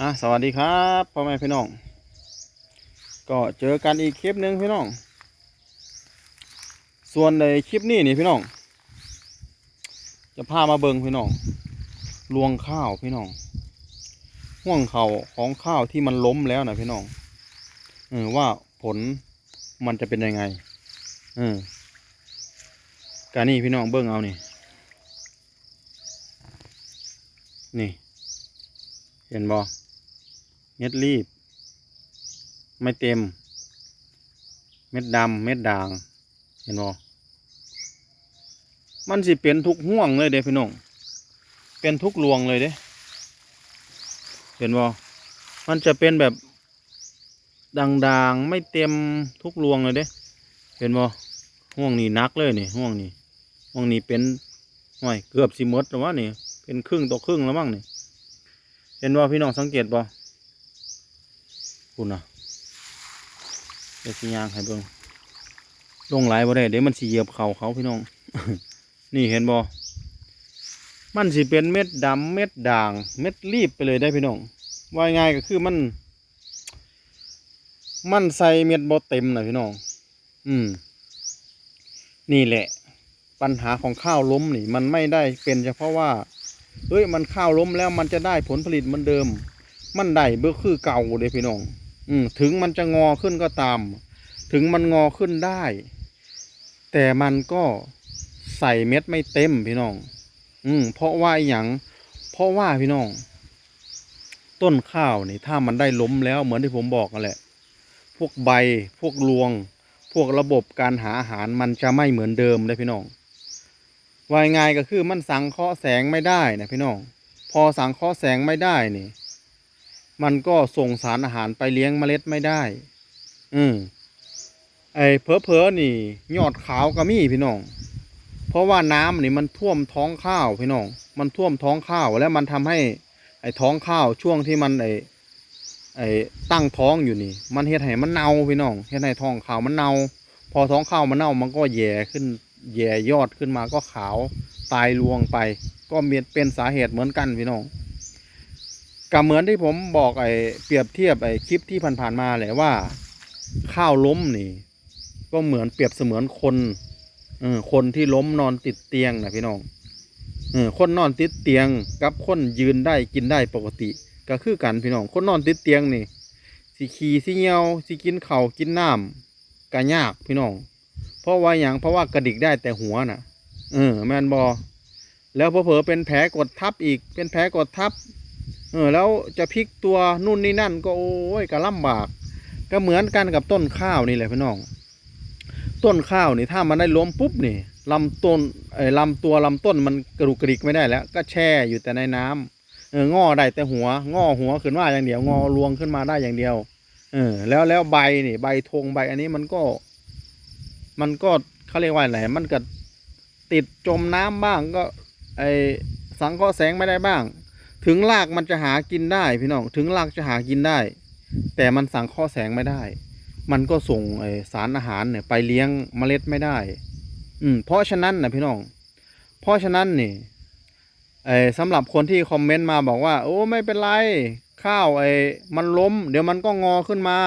อะสวัสดีครับพ่อแม่พี่น้อง ก็เจอกันอีกคลิปหนึ่งพี่น้อง ส่วนในคลิปนี้นี่พี่น้อง จะพามาเบิงพี่น้องรวงข้าวพี่น้องห่วงเขาของข้าวที่มันล้มแล้วนะพี่น้องเออว่าผลมันจะเป็นยังไงเออการนี่พี่น้องเบิ้งเอานี่ นี่ เห็นบอ เม็ดรีบ ไม่เต็ม เม็ดดำเม็ดด่าง เห็นบอมันสิเป็นทุกห่วงเลยเด้พี่น้อง เป็นทุกรวงเลยเด้ เห็นบอมันจะเป็นแบบด่างๆ ไม่เต็มทุกรวงเลยเด้ เห็นบอห่วงนี้นักเลยนี่ห่วงนี้ห่วงนี้เป็นห่วยเกือบสิมดแล้ววะนี่ เป็นครึ่งต่อครึ่งแล้วมั้งนี่ เห็นว่าพี่น้องสังเกตบ่ คุณนะเดี๋ยวสิยางให้เบิ่งลงไหลายบ่ได้เดี๋ยวมันสิเหยียบเข่าเขาพี่น้อง นี่เห็นบ่มันสิเป็นเม็ดดำเม็ดด่าง เม็ดรีบไปเลยได้พี่น้องว่าง่ายก็คือมัน มันใส่เม็ดบ่เต็มนะพี่น้อง อืม นี่แหละ ปัญหาของข้าวล้มนี่ มันไม่ได้เป็นเฉพาะว่าเฮ้ยมันข้าวล้มแล้วมันจะได้ผลผลิตเหมือนเดิม มันได้เบื้อคือเก่าเลยพี่น้อง อืมถึงมันจะงอขึ้นก็ตาม ถึงมันงอขึ้นได้ แต่มันก็ใส่เม็ดไม่เต็มพี่น้อง อืมเพราะว่าอย่างเพราะว่าพี่น้อง ต้นข้าวนี่ถ้ามันได้ล้มแล้วเหมือนที่ผมบอกกันแหละ พวกใบพวกรวง พวกระบบการหาอาหารมันจะไม่เหมือนเดิมเลยพี่น้องวายง่ายก็คือมันสังเคราะห์แสงไม่ได้นะพี่น้อง พอสังเคราะห์แสงไม่ได้นี่ มันก็ส่งสารอาหารไปเลี้ยงเมล็ดไม่ได้ อืมไอ้เพอเพอนี่ ยอดขาวก็มีพี่น้อง เพราะว่าน้ำนี่มันท่วมท้องข้าวพี่น้อง มันท่วมท้องข้าวแล้วมันทำให้ ไอ้ท้องข้าวช่วงที่มันไอ้ไอ้ตั้งท้องอยู่นี่ มันเฮ็ดให้มันเน่าพี่น้องเฮ็ดให้ท้องข้าวมันเน่า พอท้องข้าวมันเน่ามันก็แย่ขึ้นแย่ยอดขึ้นมาก็ขาวตายรวงไป ก็เป็นสาเหตุเหมือนกันพี่น้อง ก็เหมือนที่ผมบอกไอ้เปรียบเทียบไอ้คลิปที่ผ่านๆมาแหละว่า ข้าวล้มนี่ ก็เหมือนเปรียบเสมือนคนเออคนที่ล้มนอนติดเตียงนะพี่น้องเออคนนอนติดเตียงกับคนยืนได้กินได้ปกติ ก็คือกันพี่น้อง คนนอนติดเตียงนี่สิขี่สิเหี่ยวสิกินเข้ากินน้ำก็ยากพี่น้อง เพราะว่าอย่างเพราะว่ากระดิกได้แต่หัวน่ะ เออแมนบอแล้วเผลอเป็นแผลกดทับอีกเป็นแผลกดทับ เออแล้วจะพลิกตัวนู่นนี่นั่นก็โอ้ยก็ลำบาก ก็เหมือนกันกับต้นข้าวนี่แหละพี่น้อง ต้นข้าวนี่ถ้ามันได้ล้มปุ๊บนี่ลำต้นไอ้ลำตัวลำต้นมันกระดุกกระดิกไม่ได้แล้ว ก็แช่อยู่แต่ในน้ำเอองอได้แต่หัวงอหัวขึ้นมาอย่างเดียวงอรวงขึ้นมาได้อย่างเดียวเออแล้วแล้วใบนี่ใบธงใบอันนี้มันก็ มันก็เขาเรียกว่าอะไรมันก็ติดจมน้ำบ้างก็ ไอสังเคราะห์แสงไม่ได้บ้าง ถึงรากมันจะหากินได้พี่น้องถึงรากจะหากินได้ แต่มันสังเคราะห์แสงไม่ได้ มันก็ส่งสารอาหารเนี่ยไปเลี้ยงเมล็ดไม่ได้ อืมเพราะฉะนั้นนะพี่น้อง เพราะฉะนั้นนี่ไอสำหรับคนที่คอมเมนต์มาบอกว่า โอ้ไม่เป็นไร ข้าวไอมันล้ม เดี๋ยวมันก็งอขึ้นมา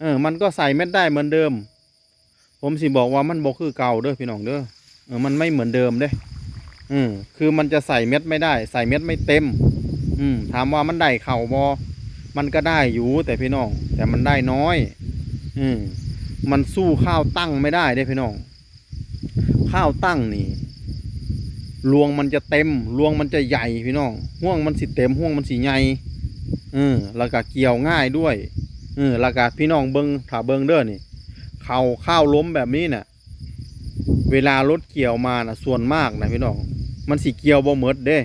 เออมันก็ใส่เม็ดได้เหมือนเดิม ผมสิบอกว่ามันบ่คือเก่าเด้อพี่น้องเด้อเออมันไม่เหมือนเดิมเด้อืมคือมันจะใส่เม็ดไม่ได้ ใส่เม็ดไม่เต็ม อืมถามว่ามันได้เข่าบอมันก็ได้อยู่แต่พี่น้อง แต่มันได้น้อย อืมมันสู้ข้าวตั้งไม่ได้เด้พี่น้อง ข้าวตั้งนี่รวงมันจะเต็มรวงมันจะใหญ่พี่น้องห่วงมันสิเต็มห่วงมันสิใหญ่เออแล้วก็เกี่ยวง่ายด้วยเออแล้วก็พี่น้องเบิงถ้าเบิงเด้อนี่เข่าข้าวล้มแบบนี้นี่ยเวลารถเกี่ยวมานะส่วนมากนะพี่น้อง มันสิเกี่ยวบ่หมดเด้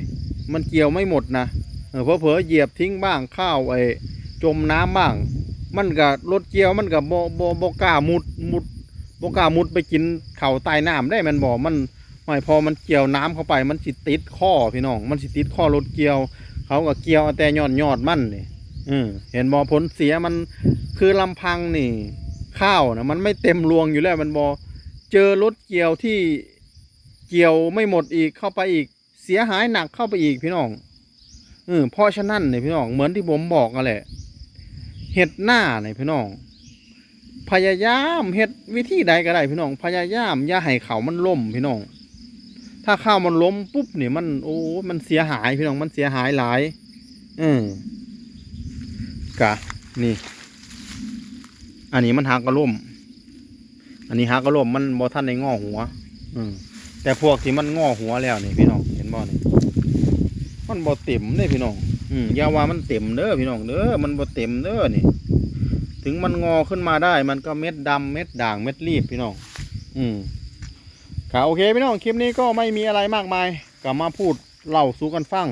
มันเกี่ยวไม่หมดนะ เออเพอๆเหยียบทิ้งบ้างข้าวไอ้จมน้ำบ้าง มันกับรถเกียวมันกับโบโบโบก้ามุดมุดโบก้ามุดไปกินเข่าใต้น้ำได้มันบอกมันไม่พอมันเกี่ยวน้ำเข้าไปมันสิติดข้อพี่น้อง มันสิติดข้อรถเกียว เขาก็เกียวแต่ยอดยอดมันนี่อืเห็นบอผลเสียมันคือลำพังนี่ ข้าวนะมันไม่เต็มรวงอยู่แล้วมันบอเจอรถเกี่ยวที่เกี่ยวไม่หมดอีกเข้าไปอีก เสียหายหนักเข้าไปอีกพี่น้อง เออเพราะฉะนั้นเนี่ยพี่น้องเหมือนที่ผมบอกกันแหละเห็ดหน้าเนี่ยพี่น้อง พยายามเฮ็ดวิธีใดก็ได้พี่น้อง พยายามอย่าให้เขามันล่มพี่น้อง ถ้าข้าวมันล้มปุ๊บเนี่ยมันโอ้มันเสียหายพี่น้องมันเสียหายหลายเออกะนี่ อันนี้มันหักกระล่ม อันนี้หักกระล่มมันบ่ทันในงอหัว อืมแต่พวกที่มันงอหัวแล้วนี่พี่น้องเห็นบ่นี่ มันบ่เต็มเด้พี่น้อง อืมยาว่ามันเต็มเด้อพี่น้องเด้อมันบ่เต็มเด้อนี่ ถึงมันงอขึ้นมาได้ มันก็เม็ดดำเม็ดด่างเม็ดรีบพี่น้อง อืมค่ะโอเคพี่น้องคลิปนี้ก็ไม่มีอะไรมากมายกลับมาพูดเล่าสู่กันฟัง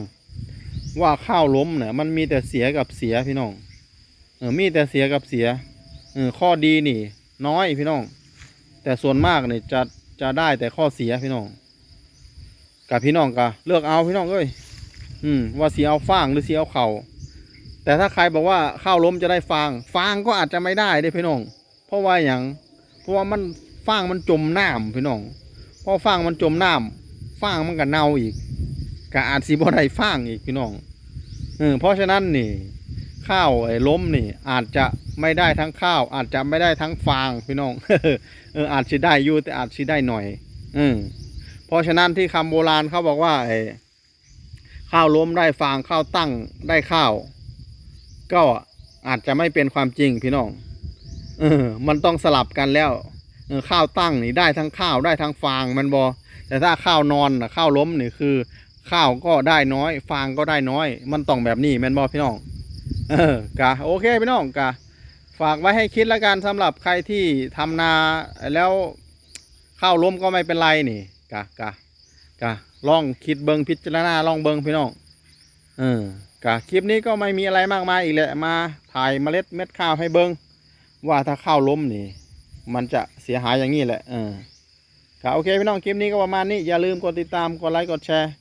ว่าข้าวล้มเนี่ยมันมีแต่เสียกับเสียพี่น้อง เออมีแต่เสียกับเสียเออข้อดีนี่ น้อยพี่น้อง แต่ส่วนมากเนี่ยจะจะได้แต่ข้อเสียพี่น้องกับพี่น้องก็เลือกเอาพี่น้องเอ้ย อืมว่าเสียเอาฟางหรือเสียเอาเข่าแต่ถ้าใครบอกว่าข้าวล้มจะได้ฟาง ฟางก็อาจจะไม่ได้เด้พี่น้อง เพราะว่าอย่างเพราะว่ามันฟางมันจมน้ำพี่น้องพอฟางมันจมน้ำฟางมันก็เน่าอีกก็อาจสิบ่ได้ฟางอีกพี่น้องเออเพราะฉะนั้นนี่ ข้าวไอ้ล้มนี่ อาจจะไม่ได้ทั้งข้าว อาจจะไม่ได้ทั้งฟางพี่น้องเอออาจจะได้อยู่แต่อาจจะได้หน่อยเออเพราะฉะนั้นที่คำโบราณเขาบอกว่าไอ้ ข้าวล้มได้ฟางข้าวตั้งได้ข้าว ก็อาจจะไม่เป็นความจริงพี่น้อง เออ มันต้องสลับกันแล้วข้าวตั้งนี่ได้ทั้งข้าวได้ทั้งฟางมันบอแต่ถ้าข้าวนอนนะข้าวล้มนี่คือ ข้าวก็ได้น้อย ฟางก็ได้น้อย มันต้องแบบนี้แมนบอพี่น้อง เออกะโอเคพี่น้องกะฝากไว้ให้คิดแล้วกันสำหรับใครที่ทำนาแล้วข้าวล้มก็ไม่เป็นไรนี่กะกะกะ ลองคิดเบิงพิจารณาลองเบิงพี่น้องเออกะคลิปนี้ก็ไม่มีอะไรมากมายอีกแหละมาถ่ายเมล็ดเม็ดข้าวให้เบิงว่าถ้าข้าวล้มนี่ มันจะเสียหายอย่างนี้แหละเออกะโอเคพี่น้องคลิปนี้ก็ประมาณนี้อย่าลืมกดติดตามกดไลค์กดแชร์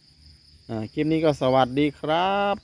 อ่าคลิปนี้ก็สวัสดีครับ